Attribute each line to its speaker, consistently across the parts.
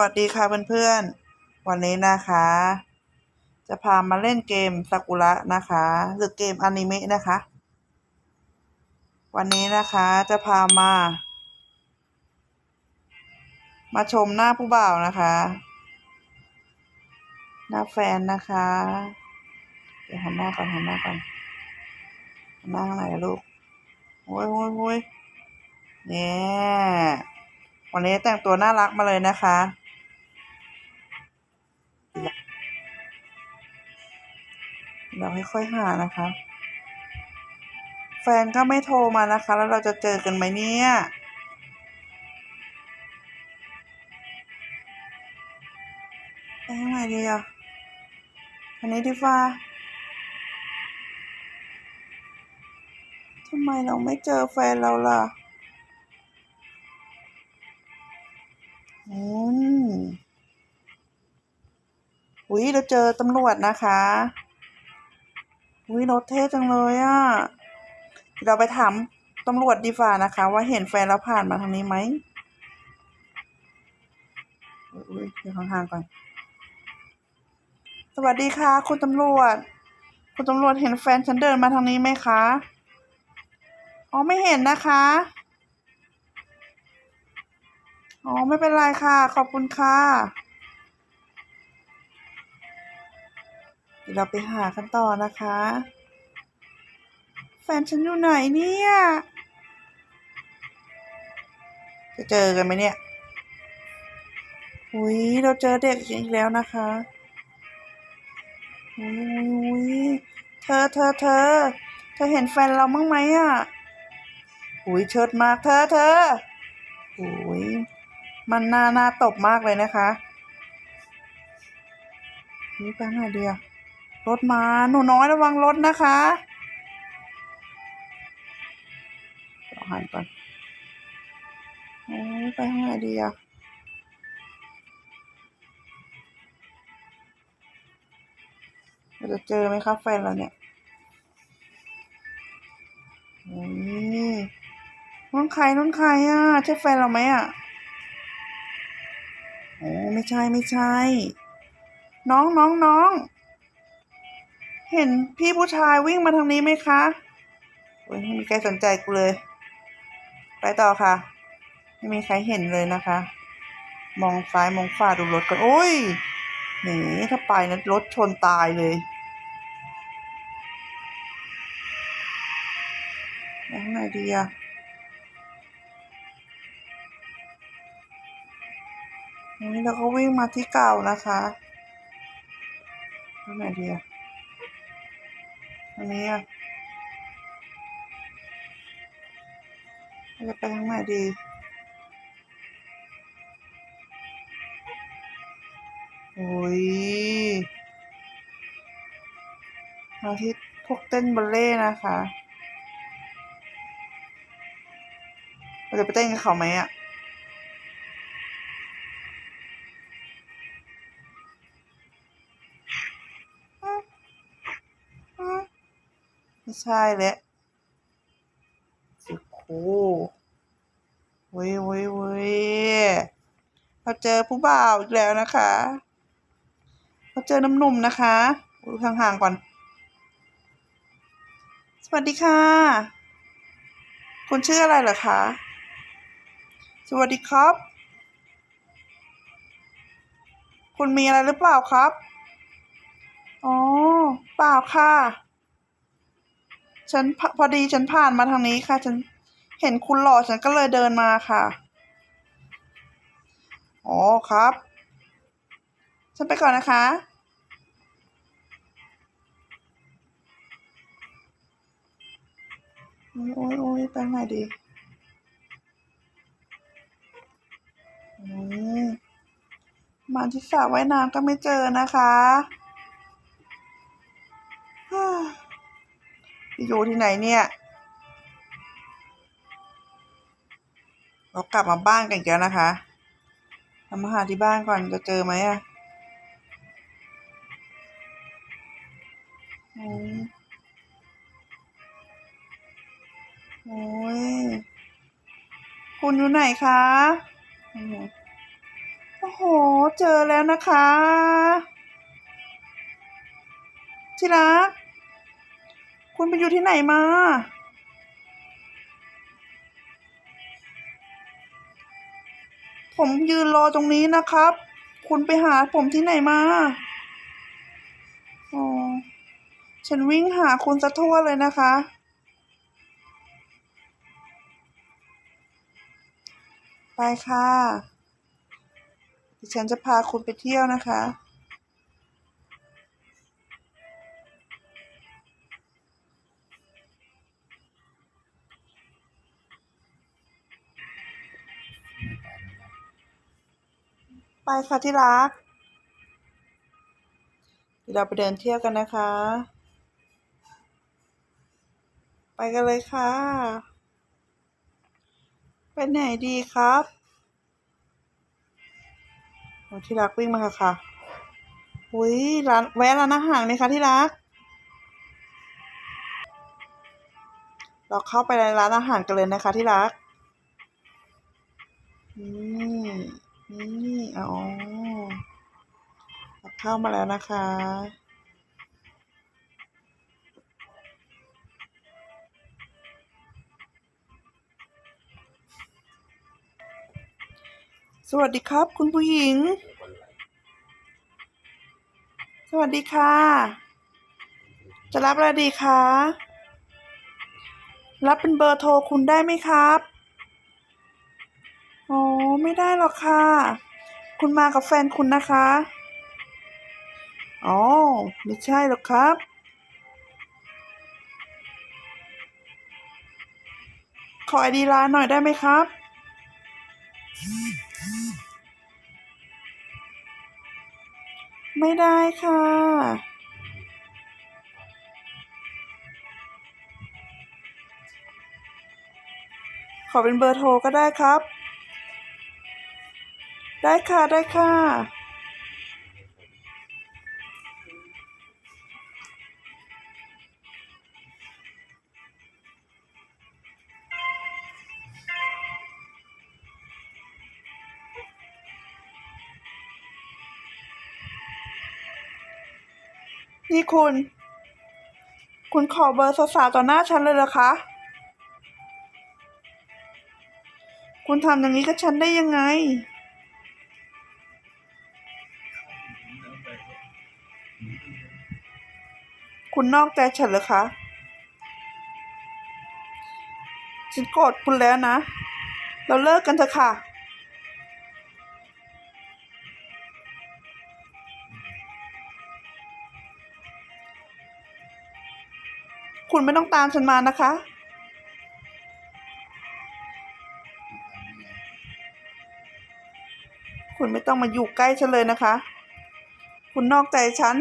Speaker 1: วัสดีค่ะเพื่อนๆ วันนี้นะคะ จะพามาเล่นเกมซากุระนะคะหรือเกมอนิเมะนะคะ วันนี้นะคะจะพามา มาชมหน้าผู้บ่าวนะคะ หน้าแฟนนะคะ เดี๋ยวหันหน้าก่อนหันหน้าก่อนหันหน้าข้างไหนลูกโอ้ยโอ้ยโอ้ยเนี่ยวันนี้แต่งตัวน่ารักมาเลยนะคะ เราค่อยๆหานะคะ แฟนก็ไม่โทรมานะคะ แล้วเราจะเจอกันไหมเนี่ยไปทางไหนดีอะอันนี้ดีฟ้าทำไมเราไม่เจอแฟนเราล่ะอืมอุ้ยเราเจอตำรวจนะคะ อุ้ยรถเท่จังเลยอะ่ะเราไปถามตำรวจดีฝ่านะคะ ว่าเห็นแฟนเราผ่านมาทางนี้ไหมอุ้ยเดี๋ยวห่างๆก่อน สวัสดีค่ะ คุณตำรวจ คุณตำรวจเห็นแฟนฉันเดินมาทางนี้ไหมคะ อ๋อไม่เห็นนะคะ อ๋อไม่เป็นไรค่ะ ขอบคุณค่ะ ดี๋ยวเราไปหากันต่อนะคะ แฟนฉันอยู่ไหนเนี่ย จะเจอกันไหมเนี่ยอุ้ยเราเจอเด็กอีกแล้วนะคะอุ้ยหุยเธอเธอเธอเธอเห็นแฟนเรามั้งไหมอะอุ้ยเชิดมากเธอเธออุ้ยมันน่าน่าตบมากเลยนะคะนี่ไปไหนเดียว รถมาหนูน้อยระวังรถนะคะเดี๋ยวหันก่อนโอ้ยไปทางไหนดีอะเราจะเจอไหมครับแฟนเราเนี่ยโอ้ยน้องใครน้องใครอะใช่แฟนเราไหมอะโอ้ไม่ใช่ไม่ใช่ น้องน้องน้อง เห็นพี่ผู้ชายวิ่งมาทางนี้ไหมคะโอ้ยไม่มีใครสนใจกูเลย ไปต่อค่ะ ไม่มีใครเห็นเลยนะคะ มองซ้ายมองขวาดูรถก่อนโอ้ยหนีถ้าไปนะรถชนตายเลยยังไงดีอะอันนี้เราก็วิ่งมาที่เก่านะคะยังไงดีอะ อันนี้อะเราจะไปทางไหนดีโอ้ยมาที่พวกเต้นบัลเล่นะคะ เราจะไปเต้นกับเขาไหมอะ ไม่ใช่แล้วสิโคเว้ยเว้ยเว้ยเราเจอผู้บ่าวอีกแล้วนะคะเราเจอน้ำหนุ่มนะคะดูห่างๆก่อน สวัสดีค่ะ คุณชื่ออะไรเหรอคะ สวัสดีครับ คุณมีอะไรหรือเปล่าครับ อ๋อ เปล่าค่ะ ฉันพพอดีฉันผ่านมาทางนี้ค่ะ ฉันเห็นคุณหล่อฉันก็เลยเดินมาค่ะ อ๋อครับ ฉันไปก่อนนะคะ โอ้ยโอ้ยโอ้ยไปไหนดีอ้ยมาที่สระว่ายน้ำก็ไม่เจอนะคะ อยู่ที่ไหนเนี่ยเรากลับมาบ้านกันอีกแล้วนะคะทำมาหาที่บ้านก่อนจะเจอไหมอะโอ้ยโอ้ยคุณอยู่ไหนคะโอ้โหโอ้โห เจอแล้วนะคะ ที่รัก คุณไปอยู่ที่ไหนมา ผมยืนรอตรงนี้นะครับ คุณไปหาผมที่ไหนมาอ๋อฉันวิ่งหาคุณสะทั่วเลยนะคะ ไปค่ะดิฉันจะพาคุณไปเที่ยวนะคะ ไปค่ะที่รักเดี๋ยวเราไปเดินเที่ยวกันนะคะ ไปกันเลยค่ะ ไปไหนดีครับโอ้ที่รักวิ่งมาค่ะค่ะอุ้ยร้านแวะร้านอาหารไหมคะที่รัก เราเข้าไปในร้านอาหารกันเลยนะคะที่รักนี่ นี่อ๋อเราเข้ามาแล้วนะคะสวัสดีครับ คุณผู้หญิง สวัสดีค่ะ จะรับอะไรดีคะ รับเป็นเบอร์โทรคุณได้ไหมครับ ไม่ได้หรอกค่ะ คุณมากับแฟนคุณนะคะ อ๋อ ไม่ใช่หรอกครับ ขอไอดีร้านหน่อยได้ไหมครับ ไม่ได้ค่ะ ขอเป็นเบอร์โทรก็ได้ครับ ได้ค่ะได้ค่ะ นี่คุณ คุณขอเบอร์สาวๆต่อหน้าฉันเลยเหรอคะ คุณทำอย่างนี้กับฉันได้ยังไง คุณนอกใจฉันเหรอคะ ฉันโกรธคุณแล้วนะ เราเลิกกันเถอะค่ะ คุณไม่ต้องตามฉันมานะคะ คุณไม่ต้องมาอยู่ใกล้ฉันเลยนะคะ คุณนอกใจฉัน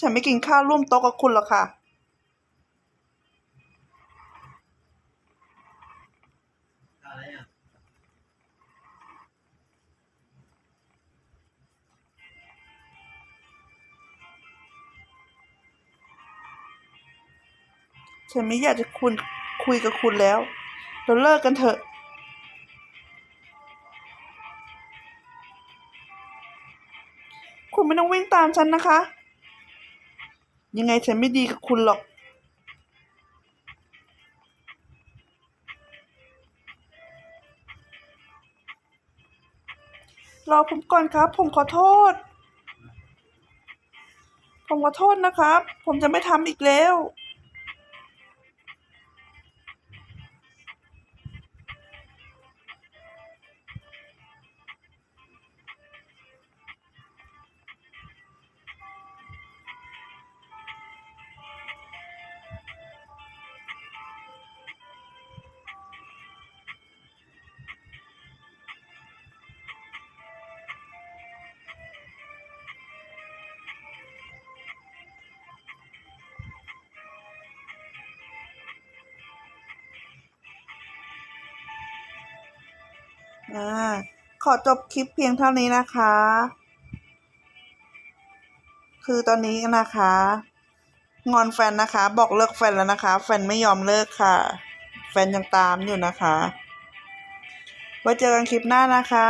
Speaker 1: ฉันไม่กินข้าวร่วมโต๊ะกับคุณหรอกค่ะ ฉันไม่อยากจะคุณคุยกับคุณแล้ว เราเลิกกันเถอะ คุณไม่ต้องวิ่งตามฉันนะคะ ยังไงฉันไม่ดีกับคุณหรอก รอผมก่อนครับ ผมขอโทษ ผมขอโทษนะครับ ผมจะไม่ทำอีกแล้ว อ่าขอจบคลิปเพียงเท่านี้นะคะ คือตอนนี้นะคะ งอนแฟนนะคะ บอกเลิกแฟนแล้วนะคะ แฟนไม่ยอมเลิกค่ะ แฟนยังตามอยู่นะคะ ไว้เจอกันคลิปหน้านะคะ